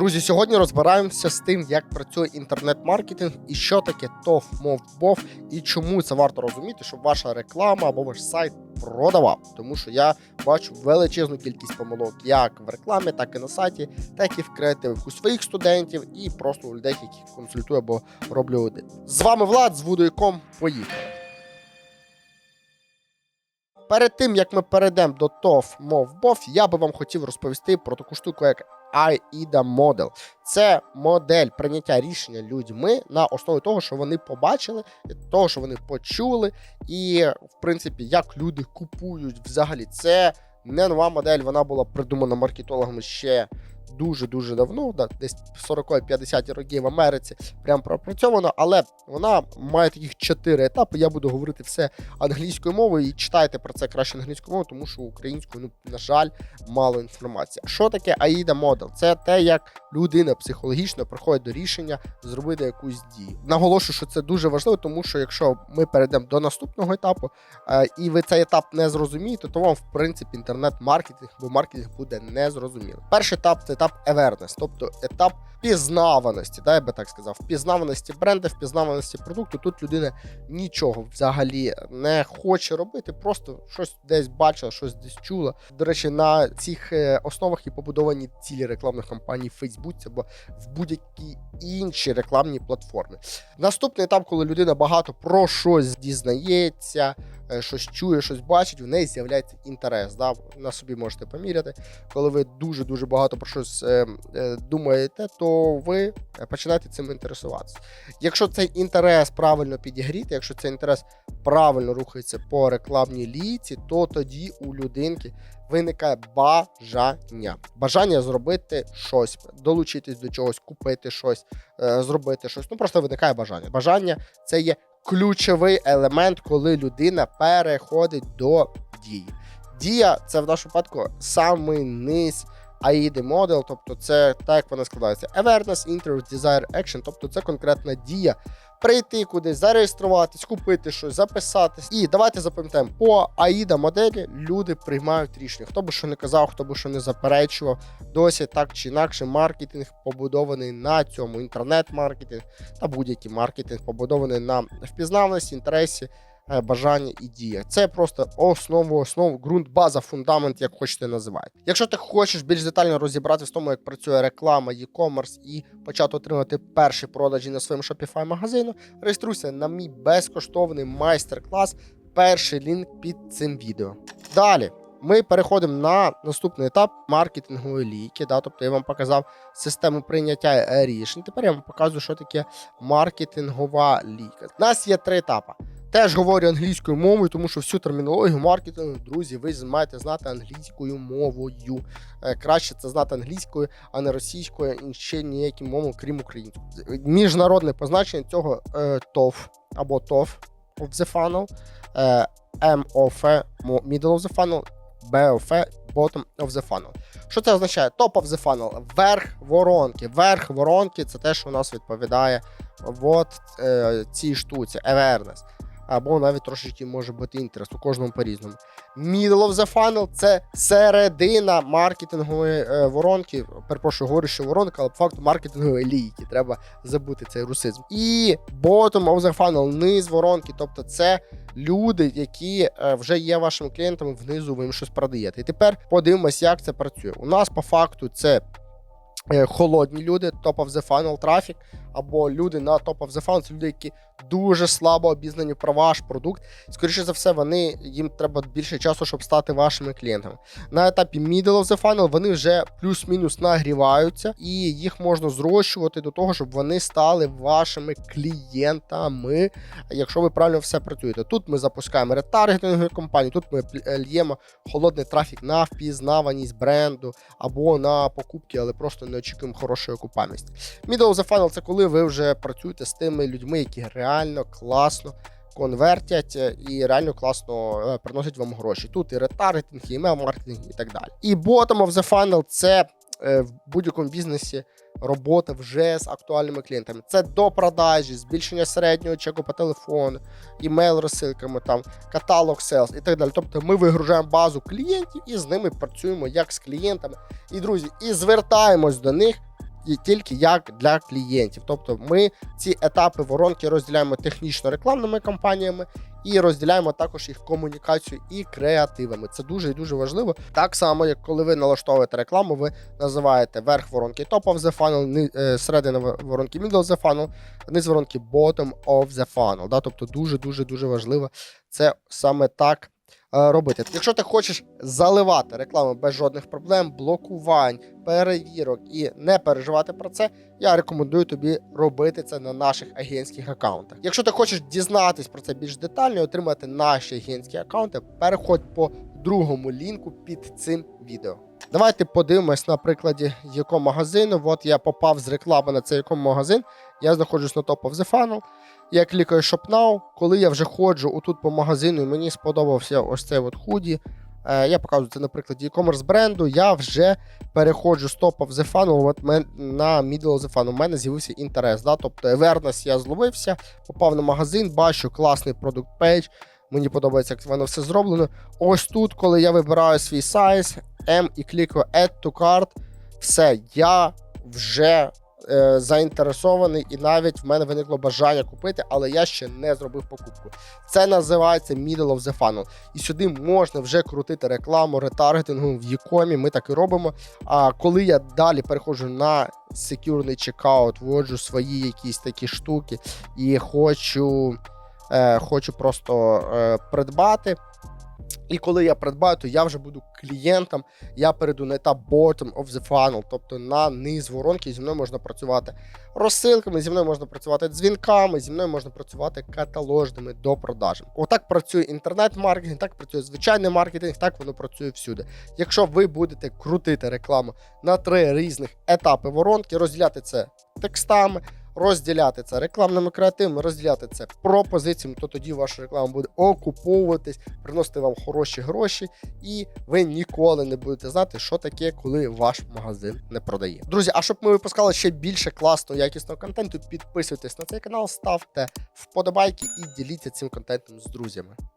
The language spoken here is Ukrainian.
Друзі, сьогодні розбираємося з тим, як працює інтернет-маркетинг і що таке TOF, MOV, BOF, і чому це варто розуміти, щоб ваша реклама або ваш сайт продавав. Тому що я бачу величезну кількість помилок як в рекламі, так і на сайті, так і в креативах у своїх студентів і просто у людей, яких консультую або роблю аудит. З вами Влад з Voodoo.com. Поїхали. Перед тим як ми перейдемо до TOF, MOV, BOF, я би вам хотів розповісти про таку штуку, як AIDA Model. Це модель прийняття рішення людьми на основі того, що вони побачили, того, що вони почули, і в принципі, як люди купують взагалі. Це не нова модель, вона була придумана маркетологами ще дуже дуже давно, да, десь 40-50 роки в Америці, прям пропрацьовано, але вона має таких чотири етапи. Я буду говорити все англійською мовою і читайте про це краще англійською мовою, тому що українською, ну на жаль, мало інформації. Що таке AIDA Model? Це те, як людина психологічно приходить до рішення зробити якусь дію. Наголошую, що це дуже важливо, тому що якщо ми перейдемо до наступного етапу, е, і ви цей етап не зрозумієте, то вам в принципі інтернет-маркетинг або маркетинг буде незрозумілий. Перший етап це етап awareness, тобто етап пізнаваності, да, я би так сказав, впізнаваності бренду, впізнаваності продукту. Тут людина нічого взагалі не хоче робити, просто щось десь бачила, щось десь чула. До речі, на цих е, основах і побудовані цілі рекламних кампаній в Фейсбуці або в будь-якій іншій рекламній платформі. Наступний етап, коли людина багато про щось дізнається, е, щось чує, щось бачить, в неї з'являється інтерес. Да? На собі можете поміряти. Коли ви дуже дуже багато про щось е, е, думаєте, то ви починаєте цим інтересуватися. Якщо цей інтерес правильно підігріти, якщо цей інтерес правильно рухається по рекламній лійці, то тоді у людинки виникає бажання. Бажання зробити щось, долучитись до чогось, купити щось, е, зробити щось. Ну просто виникає бажання. Бажання це є ключовий елемент, коли людина переходить до дії. Дія це в нашому випадку самий низ AIDA Model, тобто це так як вона складається. Awareness, Interest, Desire, Action, тобто це конкретна дія. Прийти кудись, зареєструватись, купити щось, записатись. І давайте запам'ятаємо, по AIDA моделі люди приймають рішення. Хто би що не казав, хто би що не заперечував. Досі так чи інакше маркетинг побудований на цьому. Інтернет-маркетинг та будь-який маркетинг побудований на впізнаваності, інтересі, бажання і дія. Це просто основу, основу, ґрунт, база, фундамент, як хочете називати. Якщо ти хочеш більш детально розібратися в тому, як працює реклама, e-commerce і почати отримати перші продажі на своєму Shopify магазину, реєструйся на мій безкоштовний майстер-клас. Перший лінк під цим відео. Далі. Ми переходимо на наступний етап маркетингової лійки. Да? Тобто я вам показав систему прийняття е, рішень. Тепер я вам показую, що таке маркетингова лійка. У нас є три етапи. Теж говорю англійською мовою, тому що всю термінологію маркетингу, друзі, ви маєте знати англійською мовою. Е, Краще це знати англійською, а не російською і ще ніяким мовою, крім української. Міжнародне позначення цього е, TOF або TOF of the funnel, е, MOF middle of the funnel, BOF bottom of the funnel. Що це означає? Top of the funnel, верх воронки. Верх воронки це те, що у нас відповідає от е, цій штуці, awareness або навіть трошечки може бути інтерес у кожному по-різному. Middle of the funnel – це середина маркетингової е, воронки. Перепрошую, говорю, що воронка, але по факту маркетингової лійки. Треба забути цей русизм. І bottom of the funnel – низ воронки. Тобто це люди, які е, вже є вашими клієнтами, внизу ви їм щось продаєте. І тепер подивимось, як це працює. У нас по факту це. е, Холодні люди, top of the funnel трафік, або люди на top of the funnel, це люди, які дуже слабо обізнані про ваш продукт. Скоріше за все, вони їм треба більше часу, щоб стати вашими клієнтами. На етапі middle of the funnel вони вже плюс-мінус нагріваються, і їх можна зрощувати до того, щоб вони стали вашими клієнтами, якщо ви правильно все працюєте. Тут ми запускаємо ретаргетингові компанії, тут ми е, л'ємо холодний трафік на впізнаваність бренду або на покупки, але просто не очікуємо хорошої окупальності. Middle of the funnel – це коли ви вже працюєте з тими людьми, які реально класно конвертять е, і реально класно е, приносять вам гроші. Тут і ретаргетинг, і email-маркетинг і так далі. І bottom of the funnel – це е, в будь-якому бізнесі робота вже з актуальними клієнтами. Це до продажі, збільшення середнього чеку по телефону, імейл розсилками, там каталог селс і так далі. Тобто ми вигружаємо базу клієнтів і з ними працюємо як з клієнтами. І друзі, і звертаємось до них ті- тільки як для клієнтів. Тобто ми ці етапи воронки розділяємо технічно-рекламними кампаніями і розділяємо також їх комунікацію і креативами. Це дуже і дуже важливо. Так само, як коли ви налаштовуєте рекламу, ви називаєте верх воронки Top of the funnel, е, середина воронки Middle of the funnel, низ воронки Bottom of the funnel. Да? Тобто дуже дуже дуже важливо це саме так. Е, Робити, якщо ти хочеш заливати рекламу без жодних проблем, блокувань, перевірок і не переживати про це, я рекомендую тобі робити це на наших агентських аккаунтах. Якщо ти хочеш дізнатись про це більш детально і отримати наші агентські аккаунти, переходь по другому лінку під цим відео. Давайте подивимось на прикладі якого магазину. От я попав з реклами на цей магазин. Я знаходжусь на Top of the Funnel. Я клікаю Shop Now. Коли я вже ходжу отут по магазину, і мені сподобався ось цей от худі. Е, Я показую це на прикладі e-commerce бренду. Я вже переходжу з Top of the Funnel на Middle of the Funnel. У мене з'явився інтерес. Да? Тобто awareness я зловився, попав на магазин, бачу класний продукт пейдж. Мені подобається, як воно все зроблено. Ось тут, коли я вибираю свій сайз, M і клікаю Add to Cart, все, я вже е, заінтересований, і навіть в мене виникло бажання купити, але я ще не зробив покупку. Це називається Middle of the Funnel. І сюди можна вже крутити рекламу, ретаргетингу в Якомі. Ми так і робимо. А коли я далі переходжу на секюрний чекаут, вводжу свої якісь такі штуки і хочу, е, хочу просто е, придбати. І коли я придбаю, то я вже буду клієнтом, я перейду на етап bottom of the funnel, тобто на низ воронки, зі мною можна працювати розсилками, зі мною можна працювати дзвінками, зі мною можна працювати каталожними до продажі. Отак працює інтернет-маркетинг, так працює звичайний маркетинг, так воно працює всюди. Якщо ви будете крутити рекламу на три різних етапи воронки, розділяти це текстами, розділяти це рекламними креативами, розділяти це пропозиціями, то тоді ваша реклама буде окуповуватись, приносити вам хороші гроші, і ви ніколи не будете знати, що таке, коли ваш магазин не продає. Друзі, а щоб ми випускали ще більше класного якісного контенту, підписуйтесь на цей канал, ставте вподобайки і діліться цим контентом з друзями.